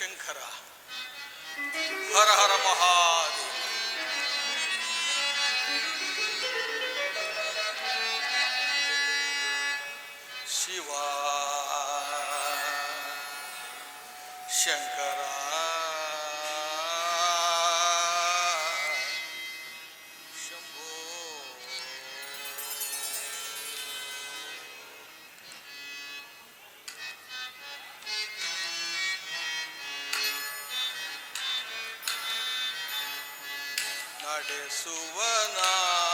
शंखरा हर हर ನಡೆಸುವನಾರೋ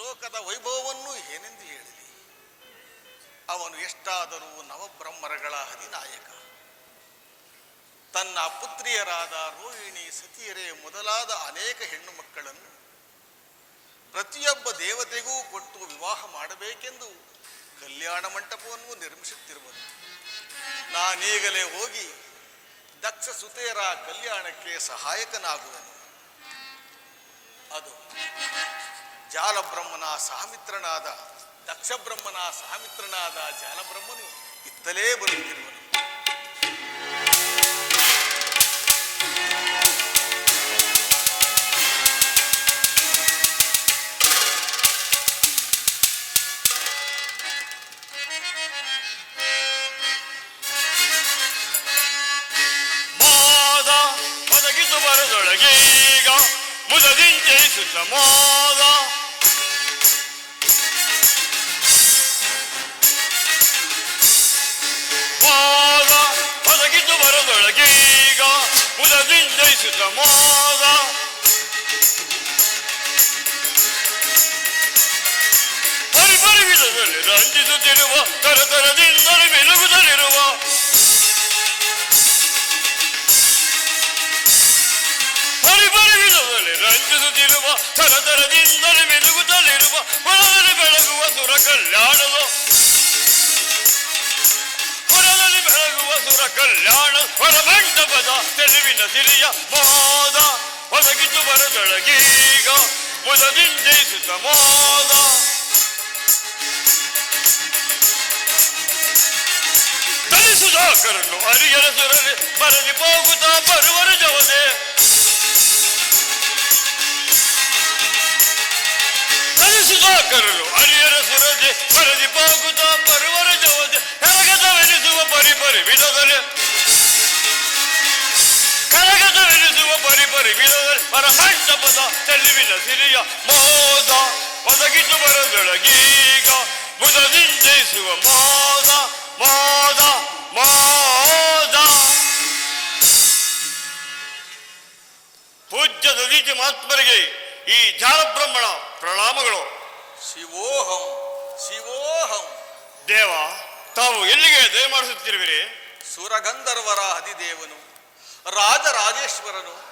ಲೋಕದ ವೈಭವವನ್ನು ಏನೆಂದು ಹೇಳಲಿ ಅವನು ಎಷ್ಟಾದರೂ ನವಬ್ರಹ್ಮರಗಳ ಹದಿನಾಯಕ ತನ್ನ ಪುತ್ರಿಯರಾದ ರೋಹಿಣಿ ಸತಿಯರೇ ಮೊದಲಾದ ಅನೇಕ ಹೆಣ್ಣು ಮಕ್ಕಳನ್ನು ಪ್ರತಿಯೊಬ್ಬ ದೇವತೆಗೂ ಕೊಟ್ಟು ವಿವಾಹ ಮಾಡಬೇಕೆಂದು ಕಲ್ಯಾಣ ಮಂಟಪವನ್ನು ನಿರ್ಮಿಸುತ್ತಿರುವುದು ನಾನೀಗಲೇ ಹೋಗಿ ದಕ್ಷ ಸುತೆಯರ ಕಲ್ಯಾಣಕ್ಕೆ ಸಹಾಯಕನಾಗುವನು. ಜಾಲಬ್ರಹ್ಮನ ಸಾಮಿತ್ರನಾದ ದಕ್ಷಬ್ರಹ್ಮನ ಸಾಮಿತ್ರನಾದ ಜಾಲಬ್ರಹ್ಮನು ಇತ್ತಲೇ ಬರುತ್ತಿರುವನು la linda y se moda. பரி பரி விதவில் ரஞ்சித்து திருவா தர தரதின் தரு மிளகு தருவா பரி பரி விதவில் ரஞ்சித்து திருவா தர தரதின் தரு மிளகு தருவா மலர் விலகுவா சுர கல்யாணதோ ಕಲ್ಯಾಣ ಹೊರ ಮಂಟಪದ ತೆಲುವಿನ ಸಿರಿಯ ಮೋದ ಒದಗಿತು ಬರದೊಳಗೀಗ ಮುದದಿಂಜಯಿಸುತ್ತ ಮೋದ ತನಿಸುದಾಕರನ್ನು ಅರಿಯರ ಸುರಲಿ ಬರಲಿ ಹೋಗುತ್ತಾ ಬರುವರ ಜವದೆ ತನಿಸುದಾಕರನ್ನು ಅರಿಯರ ಸುರದೆ ಪರದಿ ಹೋಗುತ್ತಾ ಬರುವರ ಜವದೆ ಕರಗತವೆನಿಸುವ ಪರಿಪರಿ ವಿಧದಲ್ಲಿ. ಕರಗತವೆನಿಸುವ ಪರಿಪರಿ ವಿಧದಲ್ಲಿ ಪರಮಂಟಪದ ತೆಲುವಿನ ಸಿರಿಯ ಮೋದ, ಒದಗಿತು ಬರದೊಳಗೀಗ ಮುದದಿಂಜಯಿಸುವ ಮೋದ ಮೋದ ಮೋದ. ಪೂಜ್ಯ ದದೀತಿ ಮಹಾತ್ಮರಿಗೆ ಈ ಜಾಲಬ್ರಹ್ಮಣ ಪ್ರಣಾಮಗಳು. ಶಿವೋಹಂ ಶಿವೋಹಂ. ದೇವ ತಾವು ಎಲ್ಲಿಗೆ ದಯಮಾಡಿಸುತ್ತಿರುವಿರಿ ಸುರಗಂಧರ್ವರ ಹದಿದೇವನು ರಾಜರಾಜೇಶ್ವರನು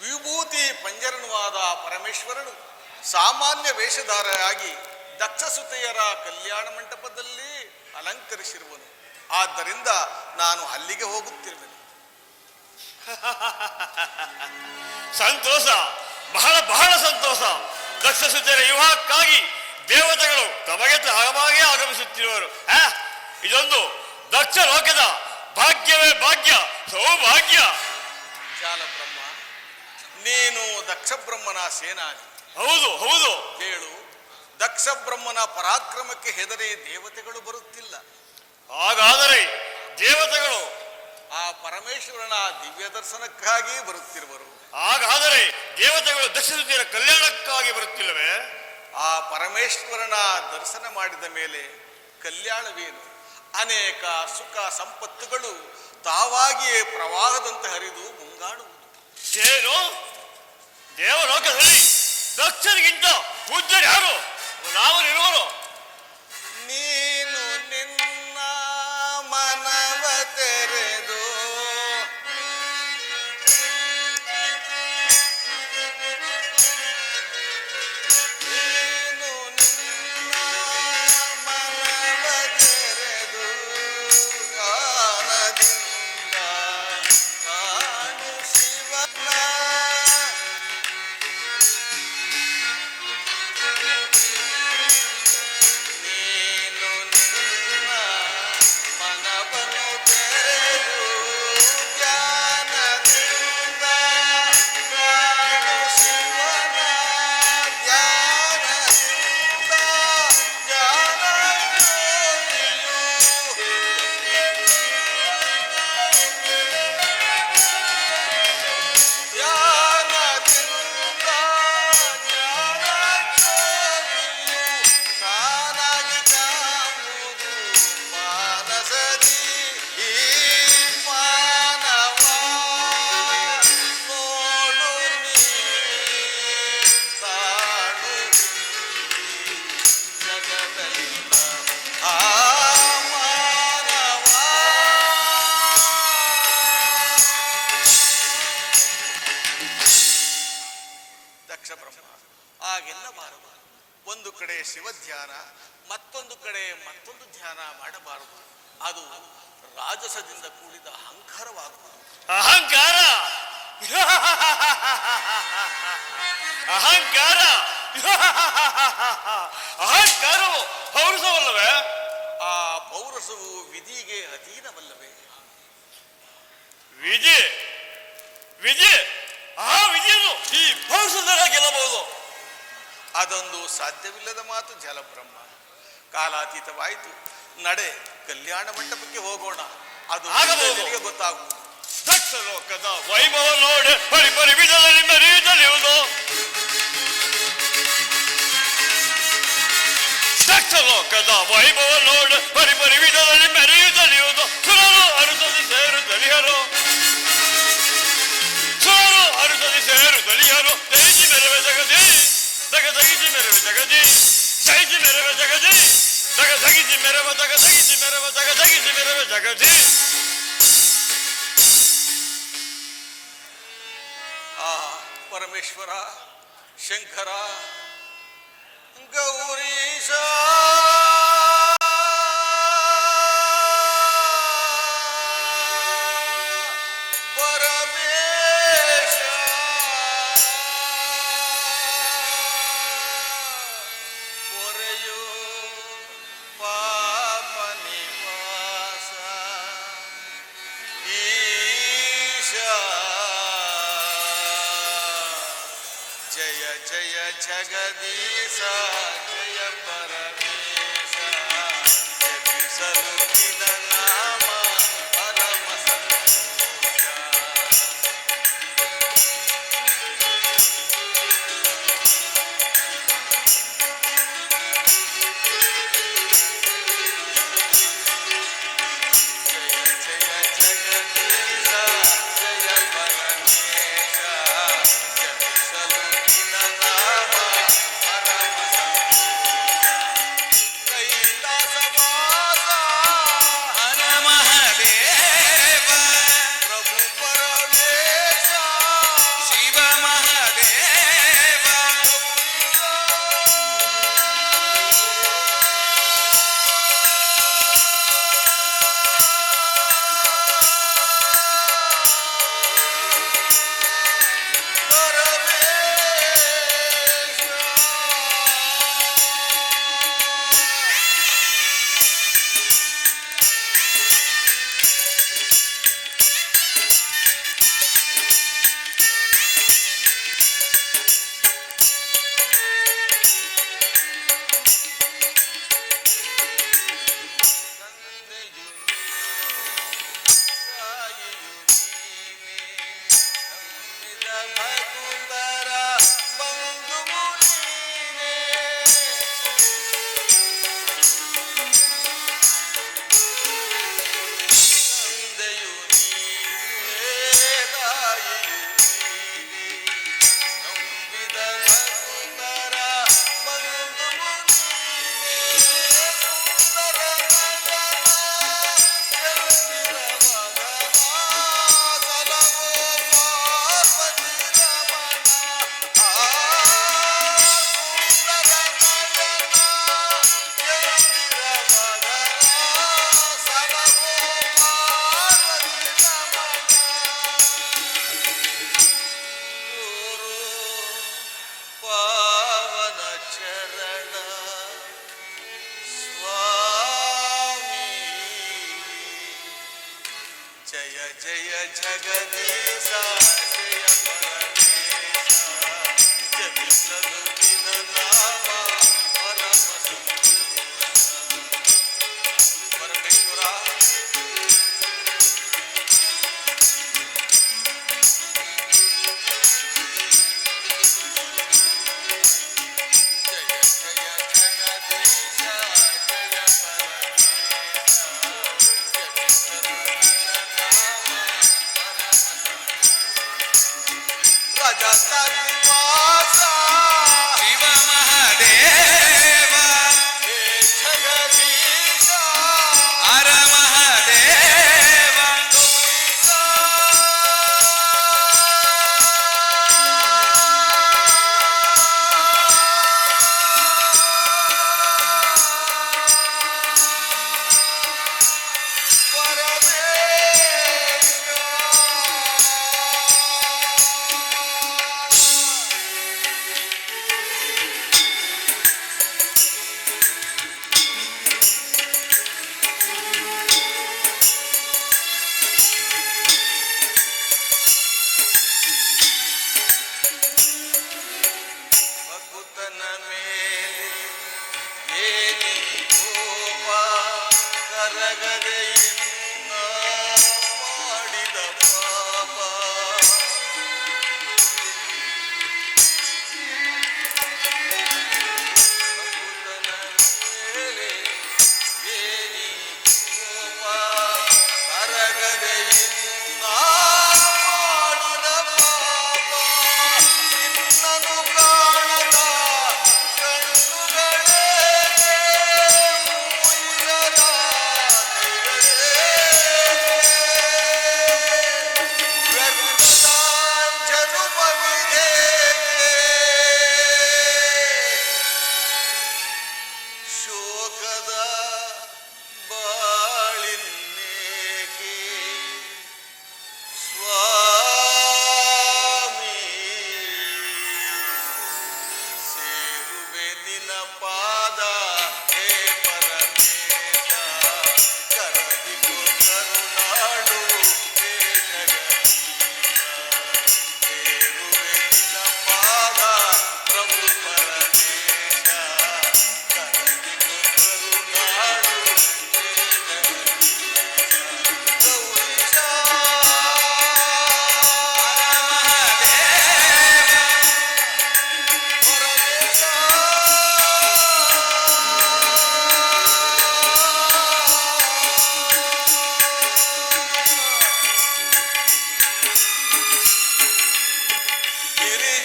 ವಿಭೂತಿ ಪಂಜರನುವಾದ ಪರಮೇಶ್ವರನು ಸಾಮಾನ್ಯ ವೇಷಧಾರಿಯಾಗಿ ದಕ್ಷಸುತೆಯರ ಕಲ್ಯಾಣ ಮಂಟಪದಲ್ಲಿ ಅಲಂಕರಿಸಿರುವನು. ಆದ್ದರಿಂದ ನಾನು ಅಲ್ಲಿಗೆ ಹೋಗುತ್ತಿರುವೆನು. ಸಂತೋಷ ಬಹಳ ಬಹಳ ಸಂತೋಷ. ದಕ್ಷಸುತೆಯರ ವಿವಾಹಕ್ಕಾಗಿ ದೇವತೆಗಳು ತಮಗೆ ತಹವಾಗಿ ಆಗಮಿಸುತ್ತಿರುವರು. ಇದೊಂದು ದಕ್ಷ ಲೋಕದ ಭಾಗ್ಯವೇ ಭಾಗ್ಯ ಸೌಭಾಗ್ಯ. ಜಾಲಬ್ರಹ್ಮ ನೀನು ದಕ್ಷಬ್ರಹ್ಮನ ಸೇನಾನಿ ಹೌದು ಹೌದು. ಕೇಳು ದಕ್ಷಬ್ರಹ್ಮನ ಪರಾಕ್ರಮಕ್ಕೆ ಹೆದರಿ ದೇವತೆಗಳು ಬರುತ್ತಿಲ್ಲ. ಹಾಗಾದರೆ ದೇವತೆಗಳು ಆ ಪರಮೇಶ್ವರನ ದಿವ್ಯ ದರ್ಶನಕ್ಕಾಗಿ ಬರುತ್ತಿರುವರು. ಹಾಗಾದರೆ ದೇವತೆಗಳು ದಕ್ಷಿಣ ಕಲ್ಯಾಣಕ್ಕಾಗಿ ಬರುತ್ತಿಲ್ಲವೇ? ಆ ಪರಮೇಶ್ವರನ ದರ್ಶನ ಮಾಡಿದ ಮೇಲೆ ಕಲ್ಯಾಣವೇನು? ಅನೇಕ ಸುಖ ಸಂಪತ್ತುಗಳು ತಾವಾಗಿಯೇ ಪ್ರವಾಹದಂತೆ ಹರಿದು ಮುಂಗಾಡುವುದು. ಏನು? ದೇವಲೋಕದಲ್ಲಿ ದಕ್ಷನಿಗಿಂತ ಪೂಜ್ಯರು ಯಾರು? ನಾವು ಇರುವರು ನೀನು ಅಹಂಕಾರವು ಹೌರಿಸವಲ್ಲವೇ ಆ ಪೌರಸವು ವಿಧಿಗೆ ಅಧೀನವಲ್ಲವೇ? ವಿಧಿ? ವಿಧಿ? ಆ ವಿಧಿಯನ್ನು ಈ ಪೌರುಷದರ ಗೆಲ್ಲಬಹುದು. ಅದೊಂದು ಸಾಧ್ಯವಿಲ್ಲದ ಮಾತು ಜಲಬ್ರಹ್ಮ. ಕಾಲಾತೀತವಾಯಿತು. ನಡೆ ಕಲ್ಯಾಣ ಮಂಟಪಕ್ಕೆ ಹೋಗೋಣ. ಅದು ಆಗಬಹುದು. ಗೊತ್ತಾಗುವುದು. ದಕ್ಷ ಲೋಕದ ವೈಭವ ನೋಡಿ ಪರಿ ಪರಿ ವಿಧದಲ್ಲಿ ಮೆರೆಯುತ್ತಲಿಯುವುದು ಲೋಕದ ವೈಭವ ನೋಡ ಪರಿ ಪರಿ ವಿಧದಲ್ಲಿ ಮೆರೆಯುತ್ತಲಿಯುವುದು ಸುರರು ಅನುಸರಿ ಸೇರುತ್ತಲಿಯರು ಸುರರು ಅನುಸರಿ ಸೇರುತ್ತಲಿಯರು ತೈಜಿ ಮೆರವೆ ಜಗದಿ ದಗ ತಗಿಸಿ ಮೆರವೆ ಜಗದಿ. ಜೈಜಿ ಮೆರವೆ ಜಗದಿ ದಗ ತಗಿಸಿ ಮೆರವ ದಗ ತಗಿಸಿ ಮೆರವ ದಗ ತಗಿಸಿ ಮೆರವೆ ಜಗದಿ. ಆ ಪರಮೇಶ್ವರ, ಶಂಕರ গৌরী जगदीशा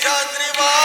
ಚಂದ್ರಿಮಾ